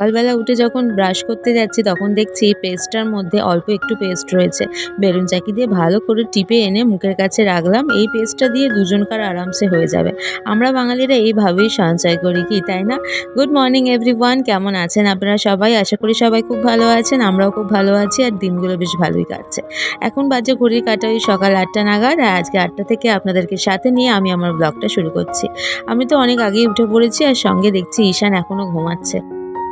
সকালবেলা উঠে যখন ব্রাশ করতে যাচ্ছি, তখন দেখছি পেস্টটার মধ্যে অল্প একটু পেস্ট রয়েছে। বেলুন চাকি দিয়ে ভালো করে টিপে এনে মুখের কাছে রাখলাম। এই পেস্টটা দিয়ে দুজনকার আরামসে হয়ে যাবে। আমরা বাঙালিরা এইভাবেই সঞ্চয় করি কি, তাই না? গুড মর্নিং এভরিওয়ান কেমন আছেন আপনারা সবাই? আশা করি সবাই খুব ভালো আছেন, আমরাও খুব ভালো আছি আর দিনগুলো বেশ ভালোই কাটছে। এখন বাজে ঘড়ির কাটা ওই সকাল আটটা নাগাদ। আর আজকে আটটা থেকে আপনাদেরকে সাথে নিয়ে আমি আমার ব্লগটা শুরু করছি। আমি তো অনেক আগেই উঠে পড়েছি আর সঙ্গে দেখছি ঈশান এখনও ঘুমাচ্ছে।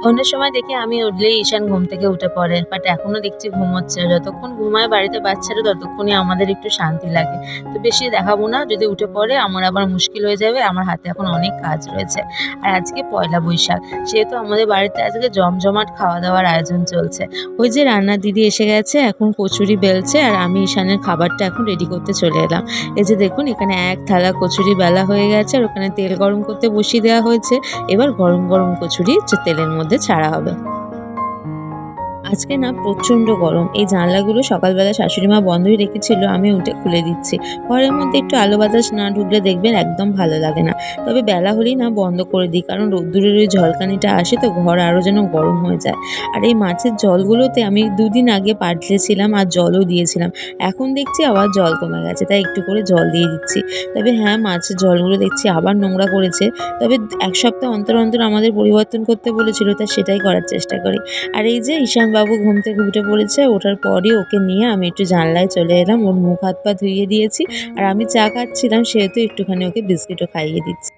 অন্য সময় দেখি আমি উঠলেই ঈশান ঘুম থেকে উঠে পড়ে বাট এখনও দেখছি ঘুমোচ্ছে। যতক্ষণ ঘুমায় বাড়িতে বাচ্চারা, ততক্ষণই আমাদের একটু শান্তি লাগে। তো বেশি দেখাবো না, যদি উঠে পড়ে আমার আবার মুশকিল হয়ে যাবে, আমার হাতে এখন অনেক কাজ রয়েছে। আর আজকে পয়লা বৈশাখ, সেহেতু আমাদের বাড়িতে আজকে জমজমাট খাওয়া দাওয়ার আয়োজন চলছে। ওই যে রান্নার দিদি এসে গেছে, এখন কচুরি বেলছে, আর আমি ঈশানের খাবারটা এখন রেডি করতে চলে এলাম। এই যে দেখুন, এখানে এক থালা কচুরি বেলা হয়ে গেছে, আর ওখানে তেল গরম করতে বসিয়ে দেওয়া হয়েছে। এবার গরম গরম কচুরি তেলের মধ্যে ছাড়া হবে। আজকে না প্রচণ্ড গরম। এই জানলাগুলো সকালবেলা শাশুড়ি মা বন্ধই রেখেছিল, আমি উঠে খুলে দিচ্ছি। ঘরের মধ্যে একটু আলো বাতাস না ঢুকলে দেখবেন একদম ভালো লাগে না। তবে বেলা হলেই না বন্ধ করে দিই, কারণ রোদ্দুরের ওই ঝলকানিটা আসে তো ঘর আরও যেন গরম হয়ে যায়। আর এই মাছের জলগুলোতে আমি দুদিন আগে পাল্টেছিলাম আর জলও দিয়েছিলাম। এখন দেখছি আবার জল কমে গেছে, তাই একটু করে জল দিয়ে দিচ্ছি। তবে হ্যাঁ মাছের জলগুলো দেখছি আবার নোংরা করেছে তবে এক সপ্তাহ অন্তর অন্তর আমাদের পরিবর্তন করতে বলেছিল, তা সেটাই করার চেষ্টা করি। আর এই যে ঈশান বাবু ঘুম থেকে উঠে পড়েছে, ওঠার পরই ওকে নিয়ে আমি একটু জানলায় চলে এলাম, ওর মুখ হাত পা ধুইয়ে দিয়েছি, আর আমি চা খাচ্ছিলাম, সেহেতু একটুখানি ওকে বিস্কিটও খাইয়ে দিচ্ছি।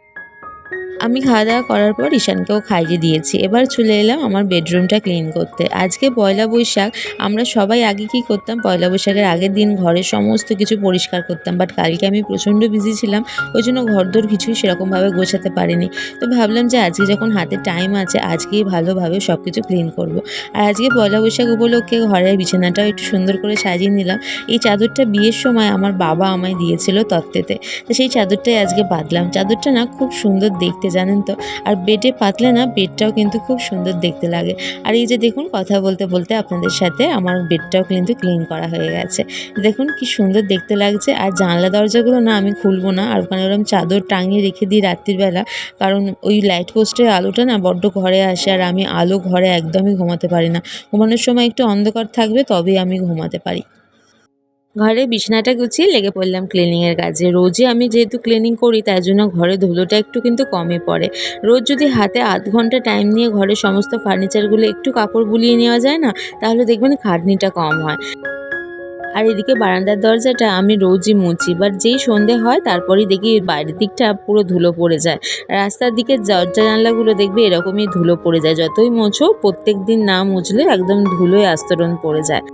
আমি খাওয়া দাওয়া করার পর ঈশানকেও খাইয়ে দিয়েছি। এবার চলে এলাম আমার বেডরুমটা ক্লিন করতে। আজকে পয়লা বৈশাখ, আমরা সবাই আগে কি করতাম? পয়লা বৈশাখের আগের দিন ঘরের সমস্ত কিছু পরিষ্কার করতাম বাট কালকে আমি প্রচণ্ড বিজি ছিলাম, ওই জন্য ঘরদোর কিছুই সেরকমভাবে গোছাতে পারিনি। তো ভাবলাম যে আজকে যখন হাতে টাইম আছে, আজকেই ভালোভাবে সব কিছু ক্লিন করব। আর আজকে পয়লা বৈশাখ উপলক্ষে ঘরের বিছানাটাও একটু সুন্দর করে সাজিয়ে নিলাম। এই চাদরটা বিয়ের সময় আমার বাবা আমায় দিয়েছিল তত্ত্বেতে। তো সেই চাদরটাই আজকে বাঁধলাম। চাদরটা না খুব সুন্দর দেখতে জানেন তো? আর বেডে পাতলে না বেডটাও কিন্তু খুব সুন্দর দেখতে লাগে। আর এই যে দেখুন, কথা বলতে বলতে আপনাদের সাথে আমার বেডটাও কিন্তু ক্লিন করা হয়ে গেছে। দেখুন কি সুন্দর দেখতে লাগছে। আর জানলা দরজাগুলো না আমি খুলবো না। আর ওখানে ওরকম চাদর টাঙিয়ে রেখে দিই রাত্রিবেলা। কারণ ওই লাইট পোস্টের আলোটা না বড্ড ঘরে আসে। আর আমি আলো ঘরে একদমই ঘুমাতে পারি না। ঘুমানোর সময় একটু অন্ধকার থাকবে তবেই আমি ঘুমাতে পারি। ঘরে বিছানাটা গুছিয়ে লেগে পড়লাম ক্লিনিংয়ের কাজে। রোজই আমি যেহেতু ক্লিনিং করি তাই জন্য ঘরে ধুলোটা একটু কিন্তু কমে পড়ে। রোজ যদি হাতে আধ ঘণ্টা টাইম নিয়ে ঘরের সমস্ত ফার্নিচারগুলো একটু কাপড় বুলিয়ে নেওয়া যায় না, তাহলে দেখবেন খাটনিটা কম হয়। আর এদিকে বারান্দার দরজাটা আমি রোজই মুছি বাট যেই সন্ধে হয়, তারপরেই দেখি বাইরের দিকটা পুরো ধুলো পড়ে যায়। রাস্তার দিকে দরজা জানলাগুলো দেখবে এরকমই ধুলো পড়ে যায়। যতই মোছো প্রত্যেক দিন না মুছলে একদম ধুলোয় আস্তরণ পড়ে যায়।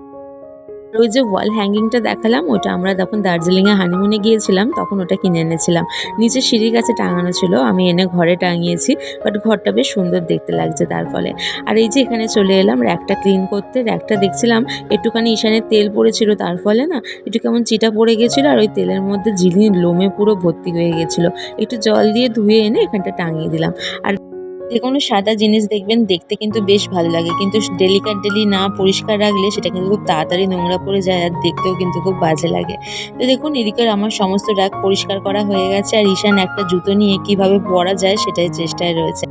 ওই যে ওয়াল হ্যাঙ্গিংটা দেখালাম, ওটা আমরা যখন দার্জিলিংয়ে হানিমুনে গিয়েছিলাম, তখন ওটা কিনে এনেছিলাম। নিচে সিঁড়ির কাছে টাঙানো ছিল, আমি এনে ঘরে টাঙিয়েছি বাট ঘরটা বেশ সুন্দর দেখতে লাগছে তার ফলে। আর এই যে এখানে চলে এলাম র্যাকটা ক্লিন করতে র্যাকটা দেখছিলাম, একটুখানি ঈশানের তেল পড়েছিল তার ফলে না, একটু কেমন চিটা পড়ে গেছিল, আর ওই তেলের মধ্যে ঝিলির লোমে পুরো ভর্তি হয়ে গেছিল। একটু জল দিয়ে ধুয়ে এনে এখানটা টাঙিয়ে দিলাম। আর যে কোনো সাদা জিনিস দেখবেন, দেখতে কিন্তু বেশ ভালো লাগে। কিন্তু ডেলিকাট ডেলি না পরিষ্কার রাখলে সেটা কিন্তু খুব তাড়াতাড়ি নোংরা পড়ে যায় আর দেখতেও কিন্তু খুব বাজে লাগে। তো দেখুন এদিকের আমার সমস্ত রাগ পরিষ্কার করা হয়ে গেছে আর ঈশান একটা জুতো নিয়ে কীভাবে পরা যায় সেটাই চেষ্টায় রয়েছে।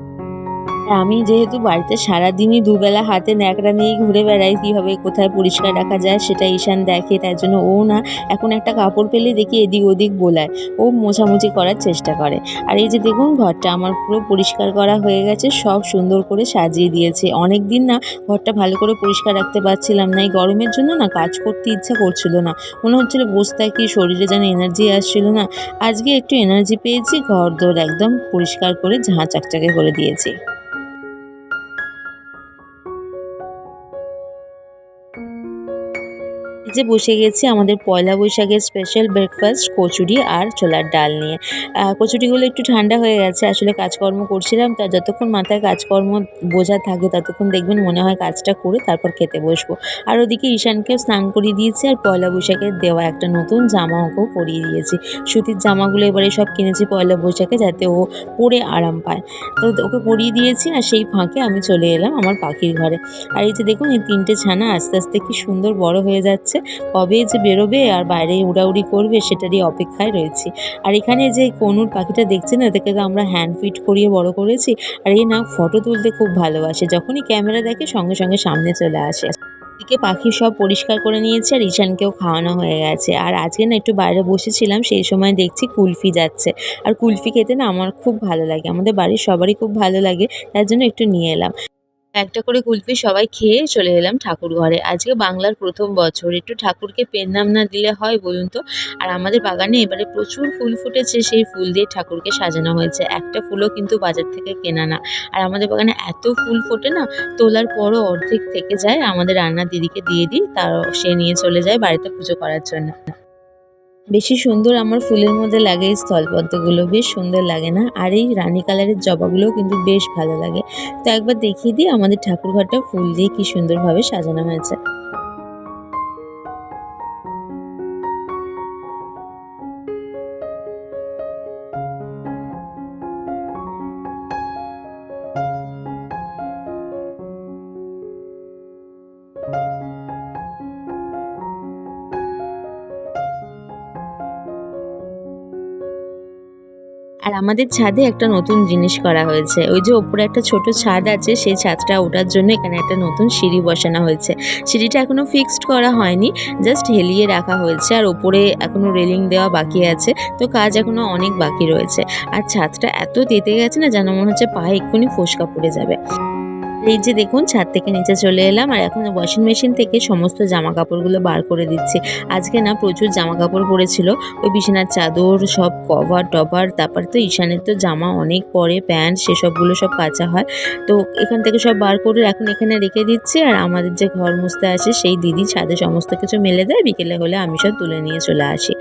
আমি যেহেতু বাড়িতে সারাদিনই দুবেলা হাতে ন্যাকড়া নিয়েই ঘুরে বেড়াই, কীভাবে কোথায় পরিষ্কার রাখা যায় সেটা ঈশান দেখে তাই জন্য ও না, এখন একটা কাপড় পেলে দেখি এদিক ওদিক বোলায়। ও মোছামুছি করার চেষ্টা করে। আর এই যে দেখুন ঘরটা, আমার পুরো পরিষ্কার করা হয়ে গেছে, সব সুন্দর করে সাজিয়ে দিয়েছে। অনেক দিন না ঘরটা ভালো করে পরিষ্কার রাখতে পারছিলাম না, এই গরমের জন্য না কাজ করতে ইচ্ছা করছিল না। মনে হচ্ছিল বসে থাকি শরীরে যেন এনার্জি আসছিল না। আজকে একটু এনার্জি পেয়েছি, ঘর দোর একদম পরিষ্কার করে ঝাঁ চাকচাকে করে দিয়েছি। যে বসে গেছি আমাদের পয়লা বৈশাখের স্পেশাল ব্রেকফাস্ট কচুরি আর ছোলার ডাল নিয়ে। কচুরিগুলো একটু ঠান্ডা হয়ে গেছে, আসলে কাজকর্ম করছিলাম, তা যতক্ষণ মাথায় কাজকর্ম বোঝা থাকে ততক্ষণ দেখবেন মনে হয় কাজটা করে তারপর খেতে বসবো। আর ওদিকে ঈশানকেও স্নান করিয়ে দিয়েছি আর পয়লা বৈশাখের দেওয়া একটা নতুন জামা ওকেও পরিয়ে দিয়েছি। সুতির জামাগুলো এবারে সব কিনেছি পয়লা বৈশাখে যাতে ও পরে আরাম পায়। তো ওকে পরিয়ে দিয়েছি আর সেই ফাঁকে আমি চলে এলাম আমার পাখির ঘরে। আর এই যে দেখুন, এই তিনটে ছানা আস্তে আস্তে কি সুন্দর বড় হয়ে যাচ্ছে। কবে যে বেরোবে আর বাইরে উড়াউড়ি করবে সেটারই অপেক্ষায় রয়েছি। আর এখানে যে কনুর পাখিটা দেখছেন এটাকে তো আমরা হ্যান্ড ফিট করিয়ে বড় করেছি। আর এই না ফটো তুলতে খুব ভালোবাসে, যখনই ক্যামেরা দেখে সঙ্গে সঙ্গে সামনে চলে আসে। এদিকে পাখি সব পরিষ্কার করে নিয়েছে আর ঈশানকেও খাওয়ানো হয়ে গেছে। আর আজকে না একটু বাইরে বসেছিলাম, সেই সময় দেখছি কুলফি যাচ্ছে। আর কুলফি খেতে না আমার খুব ভালো লাগে, আমাদের বাড়ির সবারই খুব ভালো লাগে, তার জন্য একটু নিয়ে এলাম। একটা করে কুলফি সবাই খেয়ে চলে এলাম ঠাকুর ঘরে। আজকে বাংলার প্রথম বছর। একটু ঠাকুরকে পেন নাম না দিলে হয় বলুন তো? আর আমাদের বাগানে এবারে প্রচুর ফুল ফুটেছে, সেই ফুল দিয়ে ঠাকুরকে সাজানো হয়েছে। একটা ফুলও কিন্তু বাজার থেকে কেনা না। আর আমাদের বাগানে এত ফুল ফোটে না, তোলার পরও অর্ধেক থেকে যায়। আমাদের রান্নার দিদিকে দিয়ে দিই, তার সে নিয়ে চলে যায় বাড়িতে পুজো করার জন্য। বেশি সুন্দর আমার ফুলের মধ্যে লাগে এই স্থলপদ্মগুলো, বেশ সুন্দর লাগে না? আর এই রানী কালারের জবাগুলোও কিন্তু বেশ ভালো লাগে। তো একবার দেখিয়ে দিই আমাদের ঠাকুর ঘরটা ফুল দিয়ে কি সুন্দরভাবে সাজানো হয়েছে। আর আমাদের ছাদে একটা নতুন জিনিস করা হয়েছে। ওই যে ওপরে একটা ছোট ছাদ আছে, সেই ছাদটা ওঠার জন্য এখানে একটা নতুন সিঁড়ি বসানো হয়েছে। সিঁড়িটা এখনও ফিক্সড করা হয়নি জাস্ট হেলিয়ে রাখা হয়েছে আর ওপরে এখনও রেলিং দেওয়া বাকি আছে, তো কাজ এখনও অনেক বাকি রয়েছে। আর ছাদটা এত তেতে গেছে না যেন মনে হচ্ছে পায়ে এক্ষুনি ফোসকা পড়ে যাবে। এই যে দেখুন, ছাদ থেকে নিচে চলে এলাম আর এখন ওয়াশিং মেশিন থেকে সমস্ত জামা কাপড়গুলো বার করে দিচ্ছি। আজকে না প্রচুর জামা কাপড় পরেছিল ওই বিছানার চাদর, সব কভার টভার তারপর তো ঈশানের তো জামা অনেক পরে প্যান্ট সেসবগুলো সব কাচা হয়। তো এখান থেকে সব বার করে এখন এখানে রেখে দিচ্ছি আর আমাদের যে ঘর মুছতে আসে, সেই দিদি ছাদে সমস্ত কিছু মেলে দেয়, বিকেলে হলে আমি সব তুলে নিয়ে চলে আসি।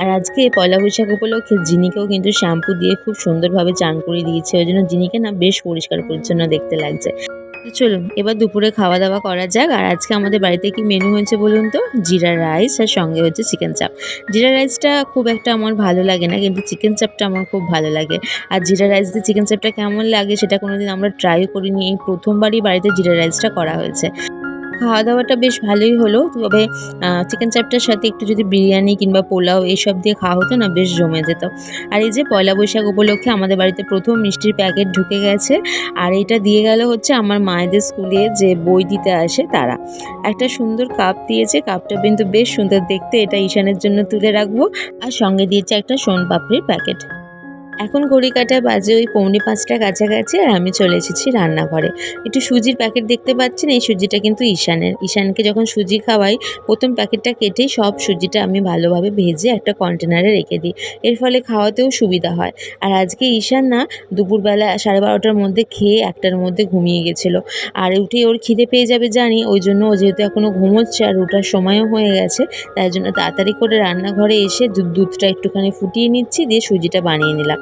আর আজকে পয়লা বৈশাখ উপলক্ষে জিনিকেও কিন্তু শ্যাম্পু দিয়ে খুব সুন্দরভাবে চান করে দিয়েছে। ওই জন্য জিনিকে না বেশ পরিষ্কার পরিচ্ছন্ন দেখতে লাগছে। চলুন, এবার দুপুরে খাওয়া দাওয়া করা যাক। আর আজকে আমাদের বাড়িতে কি মেনু হয়েছে বলুন তো? জিরা রাইস আর সঙ্গে হচ্ছে চিকেন চাপ জিরা রাইসটা খুব একটা আমার ভালো লাগে না, কিন্তু চিকেন চাপটা আমার খুব ভালো লাগে। আর জিরা রাইস দিয়ে চিকেন চাপটা কেমন লাগে সেটা কোনোদিন আমরা ট্রাই করিনি। এই প্রথমবারই বাড়িতে জিরা রাইসটা করা হয়েছে। খাওয়া দাওয়াটা বেশ ভালোই হলো। তবে চিকেন চাপটার সাথে একটু যদি বিরিয়ানি কিংবা পোলাও এইসব দিয়ে খাওয়া হতো না, বেশ জমে যেত। আর এই যে পয়লা বৈশাখ উপলক্ষে আমাদের বাড়িতে প্রথম মিষ্টির প্যাকেট ঢুকে গেছে। আর এটা দিয়ে গেল হচ্ছে আমার মায়েদের স্কুলে যে বই দিতে আসে তারা। একটা সুন্দর কাপ দিয়েছে, কাপটা কিন্তু বেশ সুন্দর দেখতে। এটা ঈশানের জন্য তুলে রাখব। আর সঙ্গে দিয়েছে একটা সোন পাপড়ির প্যাকেট। এখন ঘড়ি কাটা বাজে ওই পৌনে পাঁচটা কাছাকাছি আর আমি চলে এসেছি রান্নাঘরে। একটু সুজির প্যাকেট দেখতে পাচ্ছেন? এই সুজিটা কিন্তু ঈশানের। ঈশানকে যখন সুজি খাওয়াই, প্রথম প্যাকেটটা কেটেই সব সুজিটা আমি ভালোভাবে ভেজে একটা কন্টেনারে রেখে দিই। এর ফলে খাওয়াতেও সুবিধা হয়। আর আজকে ঈশান না, দুপুরবেলা সাড়ে বারোটার মধ্যে খেয়ে একটার মধ্যে ঘুমিয়ে গেছিল। আর উঠে ওর খিদে পেয়ে যাবে জানি, ওই জন্য ও যেহেতু এখনও ঘুমোচ্ছে আর ওঠার সময়ও হয়ে গেছে, তাই জন্য তাড়াতাড়ি করে রান্নাঘরে এসে দুধ দুধটা একটুখানি ফুটিয়ে নিচ্ছি, দিয়ে সুজিটা বানিয়ে নিলাম।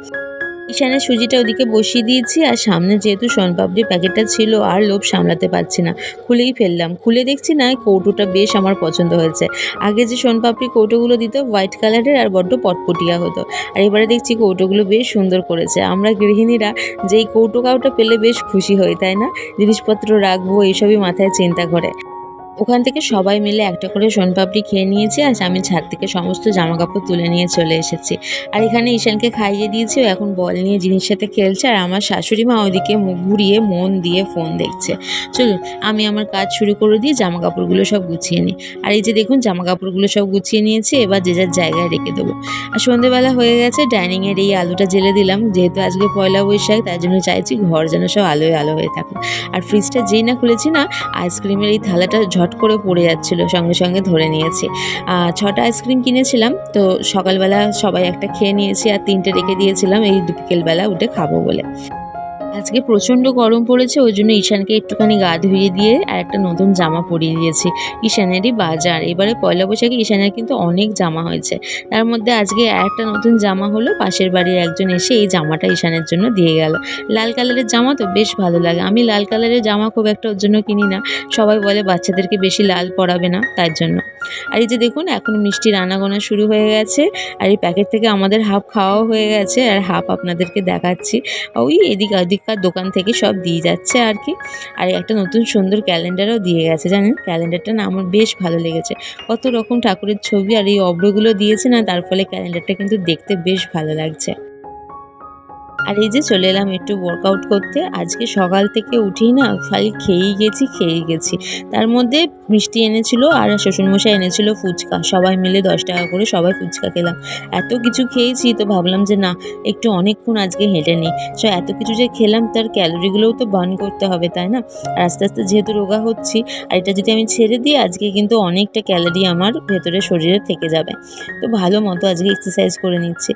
ঈশানের সুজিটা ওদিকে বসিয়ে দিয়েছি আর সামনে যেহেতু শনপাপড়ির প্যাকেটটা ছিল আর লোভ সামলাতে পারছি না, খুলেই ফেললাম। খুলে দেখছি না কৌটোটা বেশ আমার পছন্দ হয়েছে। আগে যে শনপাপড়ি কৌটোগুলো দিত, হোয়াইট কালারের আর বড্ড পটপটিয়া হতো। আর এবারে দেখছি কৌটোগুলো বেশ সুন্দর করেছে। আমরা গৃহিণীরা যেই কৌটো কাউটা পেলে বেশ খুশি হই, তাই না? জিনিসপত্র রাখব, এইসবই মাথায় চিন্তা করে। ওখান থেকে সবাই মিলে একটা করে সোনপাপড়ি খেয়ে নিয়েছি আর আমি ছাদ থেকে সমস্ত জামা কাপড় তুলে নিয়ে চলে এসেছি। আর এখানে ঈশানকে খাইয়ে দিয়েছি এখন বল নিয়ে জিনিস সাথে খেলছে আর আমার শাশুড়ি মা ওইদিকে মুখ ঘুরিয়ে মন দিয়ে ফোন দেখছে। চলুন, আমি আমার কাজ শুরু করে দিয়ে জামা কাপড়গুলো সব গুছিয়ে নিই। আর এই যে দেখুন জামা কাপড়গুলো সব গুছিয়ে নিয়েছি, এবার যে যার জায়গায় রেখে দেবো। আর সন্ধেবেলা হয়ে গেছে ডাইনিংয়ের এই আলুটা জেলে দিলাম, যেহেতু আজকে পয়লা বৈশাখ তার জন্য চাইছি ঘর যেন সব আলোয় আলো হয়ে থাকে আর ফ্রিজটা যেই না খুলেছি না আইসক্রিমের এই থালাটা ঝট করে পড়ে যাচ্ছিল, সঙ্গে সঙ্গে ধরে নিয়েছি। ছটা আইসক্রিম কিনেছিলাম, তো সকালবেলা সবাই একটা খেয়ে নিয়েছি, আর তিনটে রেখে দিয়েছিলাম, এই বিকেলবেলা উঠে খাব বলে। আজকে প্রচণ্ড গরম পড়েছে, ওই জন্য ঈশানকে একটুখানি গা ধুয়ে দিয়ে আর একটা নতুন জামা পরিয়ে দিয়েছি। ঈশানেরই বাজার। এবারে পয়লা বৈশাখে ঈশানের কিন্তু অনেক জামা হয়েছে। তার মধ্যে আজকে একটা নতুন জামা হলো, পাশের বাড়ির একজন এসে এই জামাটা ঈশানের জন্য দিয়ে গেল। লাল কালারের জামা তো বেশ ভালো লাগে। আমি লাল কালারের জামা খুব একটা ওর জন্য কিনি না। সবাই বলে বাচ্চাদেরকে বেশি লাল পরাবে না তার জন্য। আর এই যে দেখুন, এখন মিষ্টি রান্নাগোনা শুরু হয়ে গেছে। আর এই প্যাকেট থেকে আমাদের হাফ খাওয়াও হয়ে গেছে। আর হাফ আপনাদেরকে দেখাচ্ছি। ওই এদিক ওদিক এখানকার দোকান থেকে সব দিয়ে যাচ্ছে আর কি। আর একটা নতুন সুন্দর ক্যালেন্ডারও দিয়ে গেছে, জানেন? ক্যালেন্ডারটা না আমার বেশ ভালো লেগেছে। কত রকম ঠাকুরের ছবি আর এই অব্রগুলো দিয়েছে না, তার ফলে ক্যালেন্ডারটা কিন্তু দেখতে বেশ ভালো লাগছে। আর এই যে চলে এলাম একটু ওয়ার্কআউট করতে। আজকে সকাল থেকে উঠেই না খালি খেয়েই গেছি খেয়েই গেছি। তার মধ্যে মিষ্টি এনেছিল আর শ্বশুরমশাই এনেছিল ফুচকা। সবাই মিলে দশ টাকা করে সবাই ফুচকা খেলাম। এত কিছু খেয়েছি তো ভাবলাম যে না, একটু অনেকক্ষণ আজকে হেঁটে নিই। সো এত কিছু যে খেলাম তার ক্যালোরিগুলোও তো বার্ন করতে হবে, তাই না? আর আস্তে আস্তে যেহেতু রোগা হচ্ছি, আর এটা যদি আমি ছেড়ে দিই, আজকে কিন্তু অনেকটা ক্যালোরি আমার ভেতরে শরীরে থেকে যাবে। তো ভালো মতো আজকে এক্সারসাইজ করে নিচ্ছি।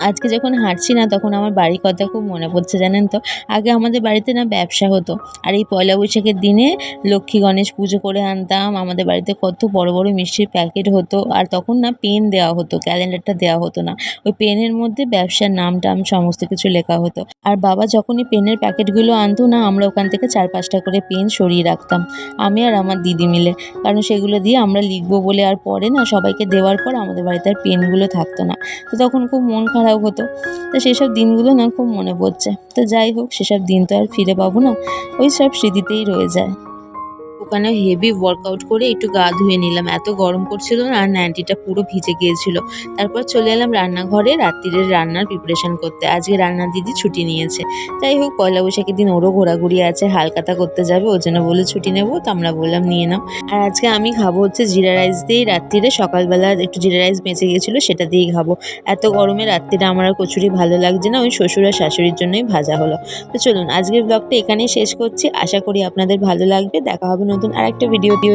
আজকে যখন হাঁটছি না, তখন আমার বাড়ির কথা খুব মনে পড়ছে, জানেন তো? আগে আমাদের বাড়িতে না ব্যবসা হতো। আর এই পয়লা বৈশাখের দিনে লক্ষ্মী গণেশ পুজো করে আনতাম। আমাদের বাড়িতে কত বড় বড় মিষ্টির প্যাকেট হতো। আর তখন না পেন দেওয়া হতো, ক্যালেন্ডারটা দেওয়া হতো না। ওই পেনের মধ্যে ব্যবসার নাম টাম সমস্ত কিছু লেখা হতো। আর বাবা যখনই পেনের প্যাকেটগুলো আনতো না, আমরা ওখান থেকে চার পাঁচটা করে পেন সরিয়ে রাখতাম। আমি আর আমার দিদি মিলে। কারণ সেগুলো দিয়ে আমরা লিখব বলে আর পরে না সবাইকে দেওয়ার পর আমাদের বাড়িতে আর পেনগুলো থাকতো না। তো তখন খুব মন খারাপ হতো। তো সেসব দিনগুলো না খুব মনে পড়ছে। তো যাই হোক, সেসব দিন তো আর ফিরে পাবো না। ওই সব স্মৃতিতেই রয়ে যায়। ওখানে হেভি ওয়ার্কআউট করে একটু গা ধুয়ে নিলাম। এত গরম করছিল না, আর নাইনটিটা পুরো ভিজে গিয়েছিল। তারপর চলে এলাম রান্নাঘরে রাত্রিরের রান্নার প্রিপারেশন করতে। আজকে রান্নার দিদি ছুটি নিয়েছে। যাই হোক, পয়লা বৈশাখের দিন ওরও ঘোরাঘুরি আছে, হালকাতা করতে যাবে ওর জন্য বলে ছুটি নেব, তো আমরা বললাম নিয়ে নাও। আর আজকে আমি খাব হচ্ছে জিরা রাইস দিয়েই রাত্রিরে সকালবেলা একটু জিরা রাইস বেঁচে গিয়েছিল, সেটা দিয়েই খাব। এত গরমে রাত্রিরে আমার আর কচুরি ভালো লাগছে না, ওই শ্বশুর আর শাশুড়ির জন্যই ভাজা হলো। তো চলুন, আজকের ব্লগটা এখানেই শেষ করছি। আশা করি আপনাদের ভালো লাগবে। দেখা হবে নতুন আরেকটা ভিডিও দিয়ে